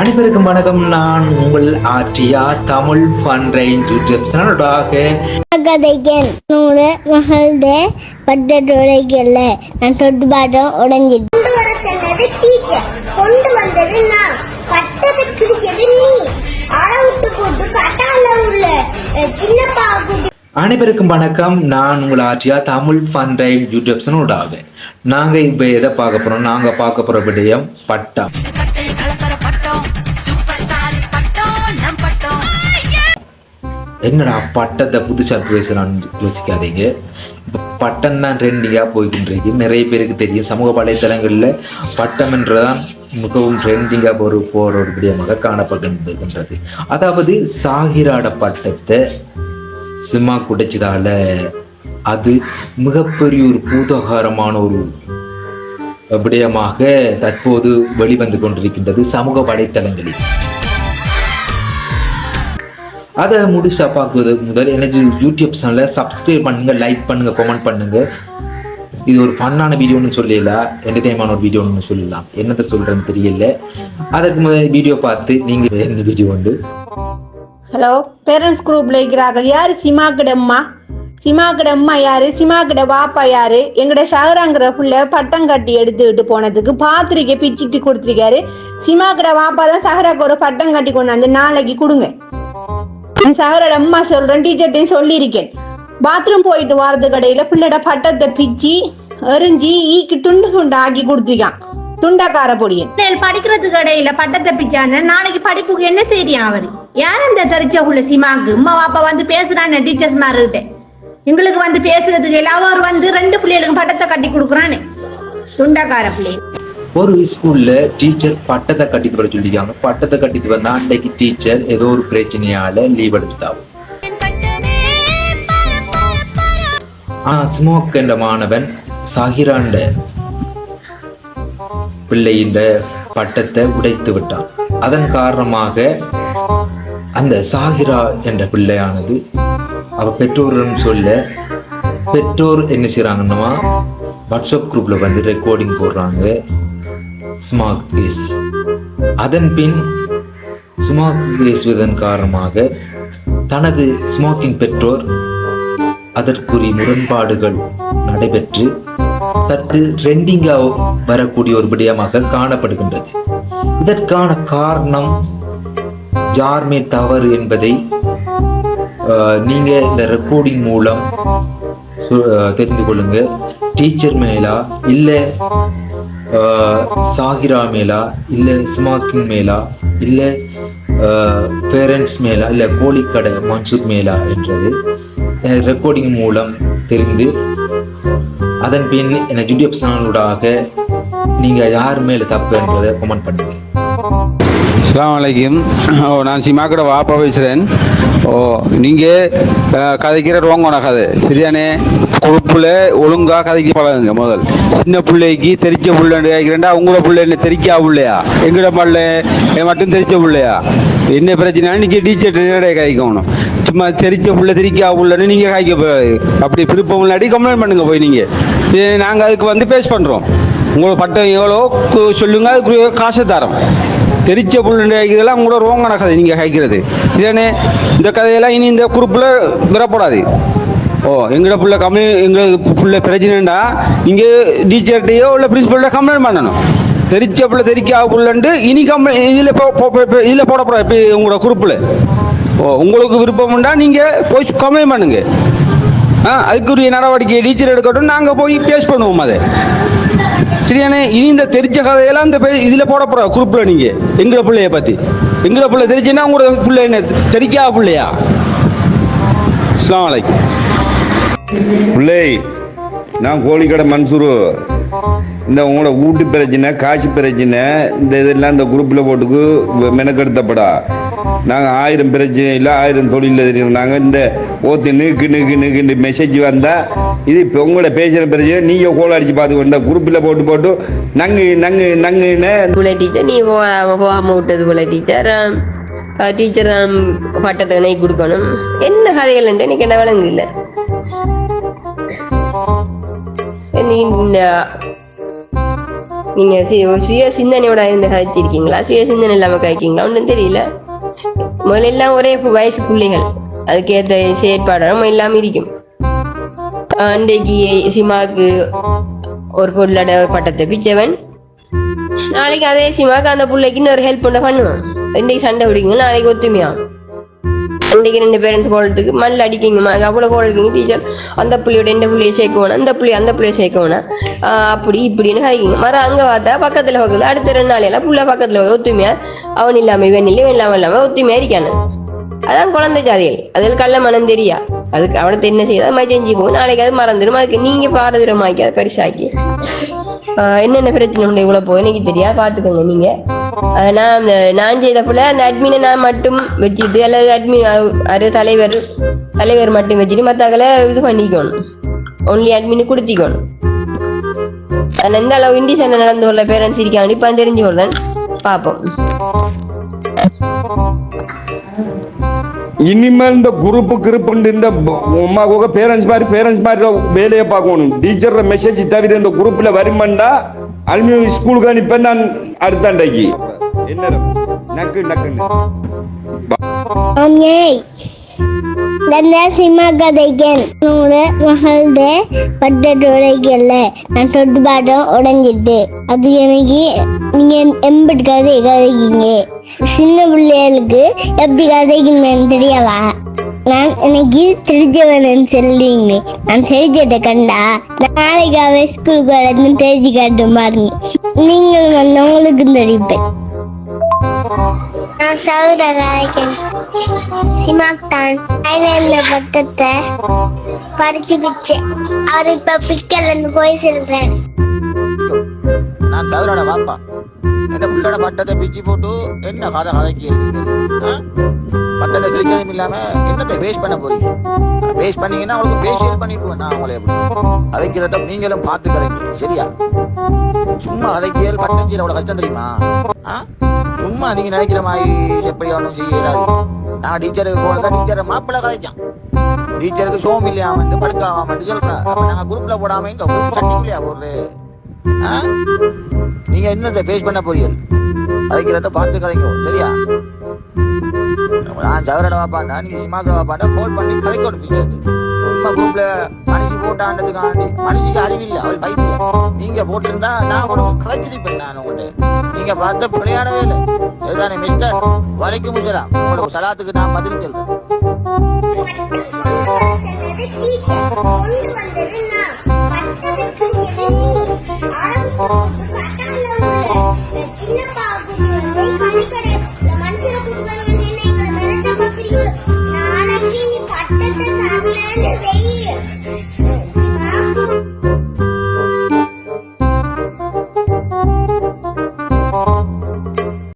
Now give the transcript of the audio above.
அனைவருக்கும் வணக்கம். நான் உங்கள் ஆர்டியா தமிழ் ஃபன் ரேஞ்ச் யூடியூப் சேனலோடாக நூறு மகள்தே பட்டத்து உடைக்கல நான் தொட்டு பாட்டம் உடைஞ்சிட்டு கொண்டு வர சொன்னது டீச்சர். கொண்டு வந்தது நான். பட்டத்தை கிழிக்கிறது நீ. ஆள விட்டு போட்டு கட்டால உள்ள அஹ், சின்ன பாக்குட்டி அனைவருக்கும் வணக்கம். நான் உங்கள் ஆர்டியா தமிழ் ஃபன் ரேஞ்ச் யூடியூப் சேனலோடாக நாங்கள் இப்போ எதை பார்க்க போகிறோம் நாங்கள் பார்க்க போகிற விடயம் பட்டம். என்னடா பட்டத்தை புதுசாக பேசுகிறான்னு யோசிக்காதீங்க. இப்போ பட்டம் தான் ட்ரெண்டிங்காக போய்கின்றிருக்கு நிறைய பேருக்கு தெரியும். சமூக வலைத்தளங்களில் பட்டம் என்றதான் மிகவும் ட்ரெண்டிங்காக ஒரு போகிற ஒரு விடயமாக காணப்படுகின்றது அதாவது சாகிராட பட்டத்தை சிம்மா குடைச்சதால அது மிகப்பெரிய ஒரு பூதகாரமான ஒரு விடயமாக தற்போது வெளிவந்து கொண்டிருக்கின்றது சமூக வலைத்தளங்களில். அதை முடிச்சா பார்க்குறதுக்கு முதல் எனது யூடியூப் சேனலை சப்ஸ்கிரைப் பண்ணுங்க லைக் பண்ணுங்கள் கமெண்ட் பண்ணுங்கள் இது ஒரு ஃபன்னான வீடியோன்னு சொல்லல. என்டர்டைமான ஒரு வீடியோன்னு சொல்லலாம் என்னத்தை சொல்கிறேன்னு தெரியல. அதற்கு முதல் வீடியோ பார்த்து நீங்கள் என்ன வீடியோ உண்டு? ஹலோ பேரண்ட்ஸ் குரூப்ல இருக்கிறார்கள். யாரு? சிமாக்கிட அம்மா. சிமாக்கிட அம்மா யாரு? கிட வாப்பா யாரு? எங்கட ஷஹராங்கிற புள்ள பட்டம் கட்டி எடுத்துக்கிட்டு போனதுக்கு பாத்திரிக்கை பிச்சிட்டு கொடுத்துருக்காரு. சிமாக்கிட வாப்பா தான் சஹராக்கு ஒரு பட்டம் கட்டி கொண்டாந்து நாளைக்கு கொடுங்க. என் சஹரோட அம்மா சொல்றேன் டீச்சர்ட்டையும் சொல்லியிருக்கேன். பாத்ரூம் போயிட்டு வரது கடையில பிள்ளைட பட்டத்தை பிச்சு எரிஞ்சு ஈக்கு துண்டு துண்டு ஆக்கி கொடுத்துருக்கான். துண்டாக்கார பொடியன். படிக்கிறது படிக்கிறதுக்கு பட்டத்தை பிச்சான நாளைக்கு படிப்புக்கு என்ன செய்தியா அவரு யார் இந்த தெரிச்ச உள்ள சிமாக்கு அம்மா பாப்பா வந்து பேசுறான்னு டீச்சர்ஸ் மார்கிட்ட. எங்களுக்கு வந்து பேசுறதுக்கு எல்லாம் அவர் வந்து ரெண்டு பிள்ளைகளுக்கு பட்டத்தை கட்டி கொடுக்குறானே. துண்டாக்கார பிள்ளை. ஒரு ஸ்கூல்ல டீச்சர் பட்டத்தை கட்டிட்டு வர சொல்லியிருக்காங்க. பட்டத்தை கட்டிட்டு வந்தா அன்னைக்கு டீச்சர் ஏதோ ஒரு பிரச்சனையால லீவ் எடுத்தாவும் ஆனா ஸ்மோக் என்ற மாணவன் சாகிராண்ட பிள்ளையின் பட்டத்தை உடைத்து விட்டான். அதன் காரணமாக அந்த சாகிரா என்ற பிள்ளையானது அவ பெற்றோரிடம் சொல்ல பெற்றோர் என்ன செய்றாங்கன்னா வாட்ஸ்அப் குரூப்பில் வந்து ரெக்கார்டிங் போடுறாங்க. ஸ்மாக் கேஸ் அதன் பின் ஸ்மாக் பேசுவதன் காரணமாக தனது ஸ்மாக்கின் பெற்றோர் அதற்குரிய முரண்பாடுகள் நடைபெற்று தற்கு ரெண்டிங்காக வரக்கூடிய ஒரு விடயமாக காணப்படுகின்றது. இதற்கான காரணம் யாருமே தவறு என்பதை நீங்கள் இந்த ரெக்கார்டிங் மூலம் தெரிந்து கொள்ளுங்க டீச்சர் மேலா இல்லை சாகிரா மேலா இல்லை ஸ்மாக்கிங் மேலா இல்லை பேரண்ட்ஸ் மேலா இல்லை கோழிக்கடை மன்சூர் மேலா என்றது. ரெக்கார்டிங் மூலம் தெரிந்து அதன் பின் என யூடியூப் சேனலூடாக நீங்கள் யார் மேலே தப்பு என்பதை கமெண்ட் பண்ணுங்கள். அஸ்ஸலாமு வலைக்கும் நான் சிமாக்கட வாப்பா பேசுகிறேன். ஓ நீங்கள் கதைக்கிற ரோங்கோன கதை. சரியானே கொழுப்பில் ஒழுங்காக கதைக்கு பழகுங்க முதல். சின்ன பிள்ளைக்கு தெரிச்ச பிள்ளைன்னு கேட்குறேன்டா உங்களோட பிள்ளை என்ன தெரிக்கா பிள்ளையா? எங்கட பிள்ளை என் மட்டும் தெரிச்ச பிள்ளையா? என்ன பிரச்சனை? நீங்கள் டீச்சர் காய்க்கணும் சும்மா தெரிச்ச புள்ள தெரிக்கா புள்ளன்னு நீங்கள் காய்க்க கூடாது. அப்படி விருப்பம் இல்லாட்டி கம்ப்ளைண்ட் பண்ணுங்க போய் நீங்கள் நாங்கள் அதுக்கு வந்து பேஸ் பண்ணுறோம் உங்களோட பட்டம் எவ்வளோ? சொல்லுங்கள் சொல்லுங்க. அதுக்கு காசு தரோம். தெரிச்ச புள்ளு இதெல்லாம் உங்களோட ரோங்கான கதை நீங்கள் கேட்கிறது. இதனே இந்த கதையெல்லாம் இனி இந்த குரூப்பில் விடப்படாது. ஓ எங்களோட புள்ள கம்மி எங்களுக்கு புள்ள பிரச்சனைண்டா நீங்கள் டீச்சர்கிட்டையோ இல்லை பிரின்சிபல்கிட்ட கம்ப்ளைண்ட் பண்ணணும். தெரிச்ச புள்ள தெரிக்கா புள்ளன்ட்டு இனி கம்ப்ளைண்ட் இதில் இதில் போடப்படாது. இப்போ உங்களோட குரூப்பில் ஓ உங்களுக்கு விருப்பம் உண்டா? நீங்கள் போய் கம்ப்ளைண்ட் பண்ணுங்க. ஆ அதுக்குரிய நடவடிக்கை டீச்சர் எடுக்கட்டும். நாங்கள் போய் பேஸ் பண்ணுவோம் அதை. சரியானே? இனி இந்த தெரிஞ்ச கதையெல்லாம் இந்த பே- இதுல போட போற குரூப்ல நீங்க. எங்கள பிள்ளைய பத்தி. எங்கள பிள்ளை தெரிஞ்சுன்னா உங்களோட பிள்ளை என்ன? தெரிக்கா பிள்ளையா? இஸ்லாம் அலைக்கும் பிள்ளை நான் கோழிக்கடை மன்சூரு. இந்த உங்களோட வீட்டு பிரச்சனை காசு பிரச்சனை இந்த இதெல்லாம் இந்த குரூப்பில் போட்டுக்கு மெனக்கெடுத்தப்படா. நாங்கள் ஆயிரம் பிரச்சனை இல்லை ஆயிரம் தொழிலில் இருந்தாங்க. நாங்கள் இந்த ஓத்து நீக்கு நீக்கு நீக்குன்னு மெசேஜ் வந்தால் இது இப்போ உங்களோட பேசுகிற பிரச்சனை நீங்கள் கோல் அடித்து பார்த்துக்கோ. இந்த குரூப்பில் போட்டு போட்டு நங்கு நங்கு நங்குன்னு. உள்ள டீச்சர் நீ போகாமல் விட்டது போல டீச்சர் டீச்சர் பட்டத்தை நெய் கொடுக்கணும். என்ன கதைகள் எனக்கு என்ன விளங்கு இல்லை. நீ நீங்க சுய சிந்தனையோட இருந்து கழிச்சிருக்கீங்களா சுய சிந்தனை இல்லாம கழிக்கீங்களா ஒன்றும் தெரியல. முதல்ல எல்லாம் ஒரே வயசு பிள்ளைகள். அதுக்கேற்ற செயற்பாடும் எல்லாமே இருக்கும். அன்றைக்கு சிமாக்கு ஒரு பொருளோட பட்டத்தை பிச்சவன். நாளைக்கு அதே சிமாக்கு அந்த பிள்ளைக்கு இன்னொரு ஹெல்ப் பண்ண பண்ணுவான். இன்னைக்கு சண்டை பிடிக்குங்க நாளைக்கு ஒத்துமையா? இன்னைக்கு ரெண்டு பேரண்ட்ஸ் கோலத்துக்கு மண்ணில் அடிக்கிங்கம்மா அவ்வளோ கோல் டீச்சர் அந்த புள்ளியோட இந்த பிள்ளையை சேர்க்க அந்த இந்த புள்ளி அந்த பிள்ளையை சேர்க்க அப்படி இப்படின்னு காய்க்கிங்க மரம் அங்கே பார்த்தா பக்கத்தில் பக்கத்தில் அடுத்த ரெண்டு நாளையெல்லாம் புள்ள பக்கத்தில் ஒத்துமையா அவன் இல்லாமல் இவன் இல்லை இவன் இல்லாமல் இல்லாமல் ஒத்துமையா இருக்கானு அதான் குழந்தை ஜாதிகள். அதில் கள்ள மனம் தெரியா. அதுக்கு அவனை என்ன செய்யுது அது மாதிரி செஞ்சு போகும். நாளைக்கு அது மறந்துடும். அதுக்கு நீங்கள் பாரதூரமாக்கி அதை பரிசாக்கி. என்னென்ன பிரச்சனை உண்டு இவ்வளோ போகும் எனக்கு தெரியா பார்த்துக்கோங்க நீங்கள் நான் அந்த நான் செய்த போல அந்த அட்மினை நான் மட்டும் வச்சுட்டு அல்லது அட்மின் அது தலைவர் தலைவர் மட்டும் வச்சுட்டு மற்றவங்களை இது பண்ணிக்கணும். ஒன்லி அட்மின் கொடுத்திக்கணும். அதில் எந்த அளவு இண்டிசன் நடந்து கொள்ள பேரண்ட்ஸ் இருக்காங்க இப்போ தெரிஞ்சு கொள்றேன். பார்ப்போம் இனிமேல் இந்த குரூப்பு கிருப்புண்டு இந்த உமா பேரண்ட்ஸ் மாதிரி பேரண்ட்ஸ் மாதிரி வேலையை பார்க்கணும். டீச்சர் மெசேஜ் தவிர இந்த குரூப்பில் வருமண்டா? அல்மி ஸ்கூலுக்கு அனுப்ப நான் அடுத்தாண்டைக்கு என்ன நக்கு நக்குன்னு அம்மே ನನ್ನ ಸಿಂಹಗದೈಗೆನ್ ನೋಡ மகள்தே பட்டது உடைக்கல நான் தொட்டு பாடம் உடைஞ்சிட்டு அது எனக்கு நீங்க எம்பிட்டு கதை கதைக்கீங்க சின்ன பிள்ளைகளுக்கு எப்படி கதைக்கணும்னு தெரியவா நான் எனக்கு தெரிஞ்சவனு சொல்லுவீங்க நான் தெரிஞ்சதை கண்டா நாளைக்கு அவ ஸ்கூலுக்கு வரது தெரிஞ்சு காட்டும் பாருங்க. நீங்கள் வந்து உங்களுக்கும் தெரிவிப்பேன். நான் சௌரகாய்க்கன் சிமாக்தான் ஐலாண்ட்ல பட்டத்தை படிச்சு பிச்சு அவர் இப்ப பிக்கலன்னு போய் சொல்றேன் நான் சதுரோட வாப்பா. என்ன பிள்ளோட பட்டத்தை பிச்சு போட்டு என்ன கதை கதைக்கு? பட்டத்தை கிழிக்கிறதும் இல்லாம என்னத்தை வேஸ்ட் பண்ண போறீங்க. வேஸ்ட் பண்ணீங்கன்னா அவளுக்கு ஃபேஷியல் பண்ணிடுவேன் நான் உங்களை எப்படி. நீங்களும் பார்த்து கதைங்க சரியா? சும்மா கதைக்கியல் பட்டஞ்சியில் அவ்வளவு கஷ்டம் தெரியுமா? சும்மா நீங்க நினைக்கிற மாதிரி செப்படி ஒன்றும் செய்யலாது நான் டீச்சருக்கு போனதா டீச்சரை மாப்பிள்ள கதைச்சான் டீச்சருக்கு சோம் இல்லையாமட்டு படுக்காமட்டு சொல்றேன் நாங்க குரூப்ல போடாம இங்க குரூப் சட்டிங்களையா போடுறது? நீங்க என்னத்தை பேஸ் பண்ண போறீங்க அதுக்கிறத பார்த்து கதைங்க சரியா? நான் சவரட வாப்பாண்டா நீங்க சிமாக்கட வாப்பாண்டா கோல் பண்ணி கதைக்கணும் பிடிச்சது சும்மா குரூப்ல மனுஷி போட்டாண்டதுக்காண்டி மனுஷிக்கு அறிவில்லை அவள் பைத்தியம். நீங்க போட்டிருந்தா நான் உனக்கு கலைச்சிருப்பேன் நான் உங்கள்கிட்ட நீங்க பார்த்த பிள்ளையானவே இல்லை. இதுதானே மிஸ்டர் வரைக்கும் முச்சலாம் உங்களுக்கு சலாத்துக்கு நான் பதில் சொல்றேன். கொண்டு வந்தது நான். பட்டது